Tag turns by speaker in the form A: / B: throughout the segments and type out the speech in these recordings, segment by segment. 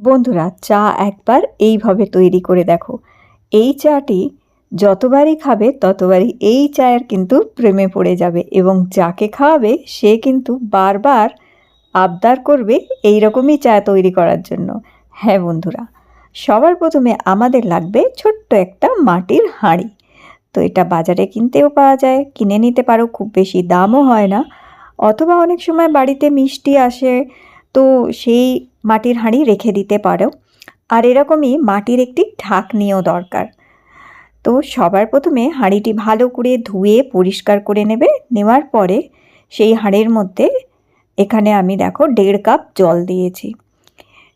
A: বন্ধুরা, চা একবার এইভাবে তৈরি করে দেখো। এই চাটি যতবারই খাবে, ততবারই এই চায়ের কিন্তু প্রেমে পড়ে যাবে এবং যাকে খাওয়াবে, সে কিন্তু বারবার আবদার করবে এই রকমই চা তৈরি করার জন্য। হ্যাঁ বন্ধুরা, সবার প্রথমে আমাদের লাগবে ছোট্ট একটা মাটির হাঁড়ি। তো এটা বাজারে কিনতেও পাওয়া যায়, কিনে নিতে পারো, খুব বেশি দামও হয় না। অথবা অনেক সময় বাড়িতে মিষ্টি আসে, তো সেই মাটির হাঁড়ি রেখে দিতে পারো। আর এরকমই মাটির একটি ঢাকনিও দরকার। তো সবার প্রথমে হাঁড়িটি ভালো করে ধুয়ে পরিষ্কার করে নেবে। নেওয়ার পরে সেই হাঁড়ির মধ্যে এখানে আমি দেখো দেড় কাপ জল দিয়েছি।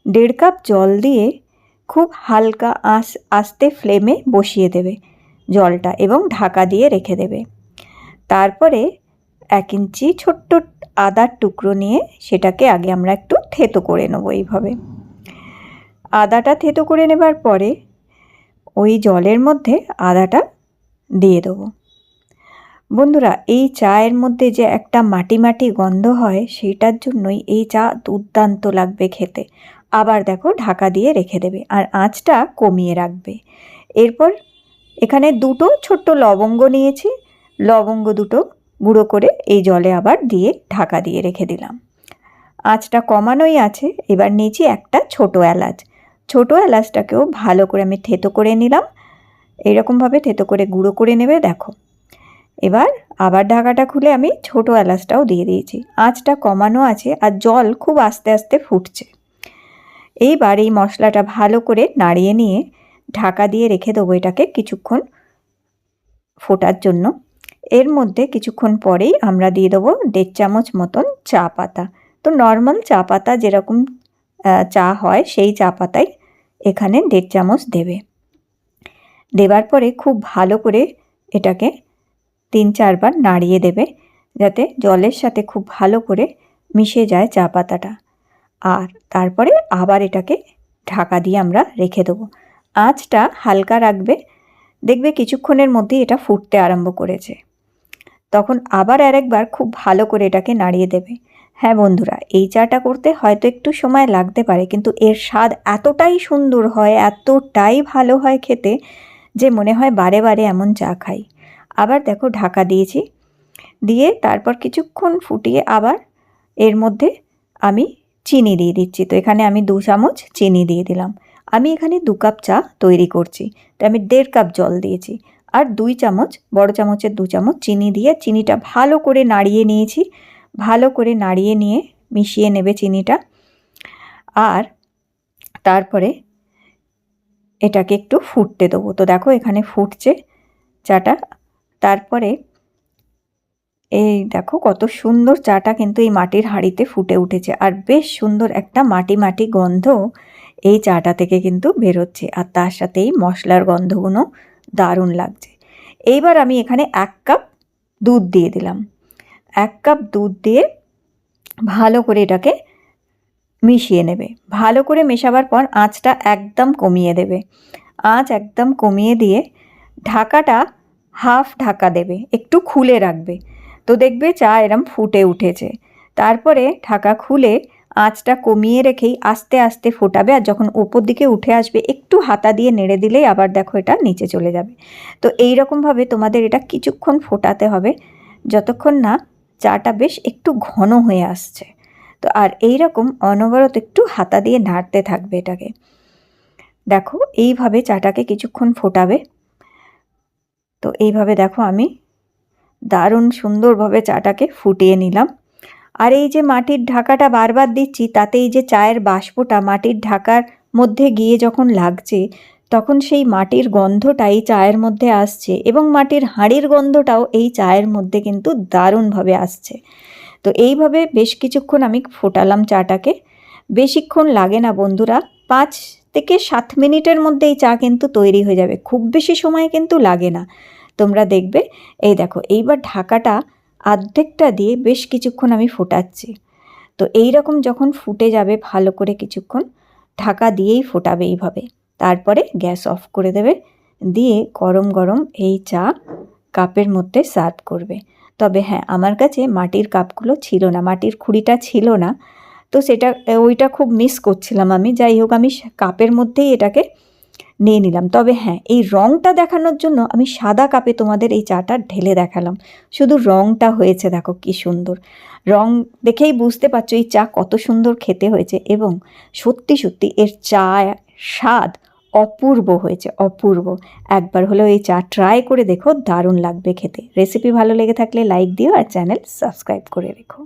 A: দেড় কাপ জল দিয়ে খুব হালকা আস আস্তে ফ্লেমে বসিয়ে দেবে জলটা এবং ঢাকা দিয়ে রেখে দেবে। তারপরে এক ইঞ্চি ছোট্ট আদার টুকরো নিয়ে সেটাকে আগে আমরা একটু থেতো করে নেব এইভাবে। আদাটা থেতো করে নেবার পরে ওই জলের মধ্যে আদাটা দিয়ে দেবো। বন্ধুরা, এই চায়ের মধ্যে যে একটা মাটি মাটি গন্ধ হয়, সেইটার জন্যই এই চা দুর্দান্ত লাগবে খেতে। আবার দেখো, ঢাকা দিয়ে রেখে দেবে আর আঁচটা কমিয়ে রাখবে। এরপর এখানে দুটো ছোট্ট লবঙ্গ নিয়েছি। লবঙ্গ দুটো গুঁড়ো করে এই জলে আবার দিয়ে ঢাকা দিয়ে রেখে দিলাম। আঁচটা কমানোই আছে, এবার নিয়েছি একটা ছোট এলাচ। ছোট এলাচটাকেও ভালো করে আমি থেতো করে নিলাম। এইরকমভাবে থেতো করে গুঁড়ো করে নেবে, দেখো। এবার আবার ঢাকাটা খুলে আমি ছোট এলাচটাও দিয়ে দিয়েছি। আঁচটা কমানো আছে আর জল খুব আস্তে আস্তে ফুটছে। এইবার এই মশলাটা ভালো করে নাড়িয়ে নিয়ে ঢাকা দিয়ে রেখে দেবো এটাকে কিছুক্ষণ ফোটার জন্য। এর মধ্যে কিছুক্ষণ পরেই আমরা দিয়ে দেবো দেড় চামচ মতন চা পাতা। তো নর্মাল চা পাতা যেরকম চা হয় সেই চা পাতাই এখানে দেড় চামচ দেবে। দেবার পরে খুব ভালো করে এটাকে তিন চারবার নাড়িয়ে দেবে যাতে জলের সাথে খুব ভালো করে মিশে যায় চা পাতাটা। আর তারপরে আবার এটাকে ঢাকা দিয়ে আমরা রেখে দেবো। আঁচটা হালকা রাখবে, দেখবে কিছুক্ষণের মধ্যেই এটা ফুটতে আরম্ভ করেছে। তখন আবার আরেকবার খুব ভালো করে এটাকে নাড়িয়ে দেবে। হ্যাঁ বন্ধুরা, এই চাটা করতে হয়তো একটু সময় লাগতে পারে, কিন্তু এর স্বাদ এতটাই সুন্দর হয়, এতটাই ভালো হয় খেতে যে মনে হয় বারে বারে এমন চা খাই। আবার দেখো ঢাকা দিয়েছি, দিয়ে তারপর কিছুক্ষণ ফুটিয়ে আবার এর মধ্যে আমি চিনি দিয়ে দিচ্ছি। তো এখানে আমি দু চামচ চিনি দিয়ে দিলাম। আমি এখানে দু কাপ চা তৈরি করছি, তো আমি দেড় কাপ জল দিয়েছি। আর দুই চামচ, বড় চামচের দু চামচ চিনি দিয়ে, চিনিটা ভালো করে নাড়িয়ে নিয়েছি। ভালো করে নাড়িয়ে নিয়ে মিশিয়ে নেবে চিনিটা। আর তারপরে এটাকে একটু ফুটতে দেবো। তো দেখো এখানে ফুটছে চাটা। তারপরে এই দেখো কত সুন্দর চাটা কিন্তু এই মাটির হাঁড়িতে ফুটে উঠেছে। আর বেশ সুন্দর একটা মাটি মাটি গন্ধ এই চাটা থেকে কিন্তু বেরোচ্ছে। আর তার সাথেই মশলার গন্ধগুলো দারুণ লাগছে। এইবার আমি এখানে এক কাপ দুধ দিয়ে দিলাম। এক কাপ দুধ দিয়ে ভালো করে এটাকে মিশিয়ে নেবে। ভালো করে মেশাবার পর আঁচটা একদম কমিয়ে দেবে। আঁচ একদম কমিয়ে দিয়ে ঢাকাটা হাফ ঢাকা দেবে। একটু খুলে রাখবে। তো দেখবে চা এরম ফুটে উঠেছে। তারপরে ঢাকা খুলে আঁচটা কমিয়ে রেখেই আস্তে আস্তে ফোটাবে আর যখন ওপর দিকে উঠে আসবে একটু হাতা দিয়ে নেড়ে দিলেই আবার দেখো এটা নিচে চলে যাবে। তো এই রকমভাবে তোমাদের এটা কিছুক্ষণ ফোটাতে হবে। যতক্ষণ না চাটা বেশ একটু ঘন হয়ে আসছে। তো আর এই রকম অনবরত একটু হাতা দিয়ে নাড়তে থাকবে এটাকে। দেখো, এইভাবে চাটাকে কিছুক্ষণ ফোটাবে। তো এইভাবে দেখো আমি দারুণ সুন্দরভাবে চাটাকে ফুটিয়ে নিলাম। আর এই যে মাটির ঢাকাটা বারবার দিচ্ছি তাতে এই যে চায়ের বাষ্পটা মাটির ঢাকার মধ্যে গিয়ে যখন লাগছে তখন সেই মাটির গন্ধটাই চায়ের মধ্যে আসছে এবং মাটির হাঁড়ির গন্ধটাও এই চায়ের মধ্যে কিন্তু দারুণভাবে আসছে। তো এইভাবে বেশ কিছুক্ষণ আমি ফোটালাম চাটাকে। বেশিক্ষণ লাগে না বন্ধুরা, পাঁচ থেকে সাত মিনিটের মধ্যে এই চা কিন্তু তৈরি হয়ে যাবে, খুব বেশি সময় কিন্তু লাগে না। তোমরা দেখবে, এই দেখো, এইবার ঢাকাটা আর্ধেকটা দিয়ে বেশ কিছুক্ষণ আমি ফোটাচ্ছি। তো এই রকম যখন ফুটে যাবে ভালো করে কিছুক্ষণ, ঢাকা দিয়েই ফোটাবে এইভাবে। তারপরে গ্যাস অফ করে দেবে। দিয়ে গরম গরম এই চা কাপের মধ্যে সার্ভ করবে। তবে হ্যাঁ আমার কাছে মাটির কাপগুলো ছিল না, মাটির খুঁড়িটা ছিল না। তো সেটা ওইটা খুব মিস করছিলাম আমি। যাই হোক, আমি কাপের মধ্যেই এটাকে নিয়ে নিলাম। তবে হ্যাঁ এই রঙটা দেখানোর জন্য আমি সাদা কাপে তোমাদের এই চাটা ঢেলে দেখালাম। শুধু রঙটা হয়েছে, দেখো কি সুন্দর। রং দেখেই বুঝতে পারছ এই চা কত সুন্দর খেতে হয়েছে। এবং সত্যি সত্যি এর চা স্বাদ অপূর্ব হয়েছে, অপূর্ব। একবার হলেও এই চা ট্রাই করে দেখো, দারুণ লাগবে খেতে। রেসিপি ভালো লেগে থাকলে লাইক দিও আর চ্যানেল সাবস্ক্রাইব করে রেখো।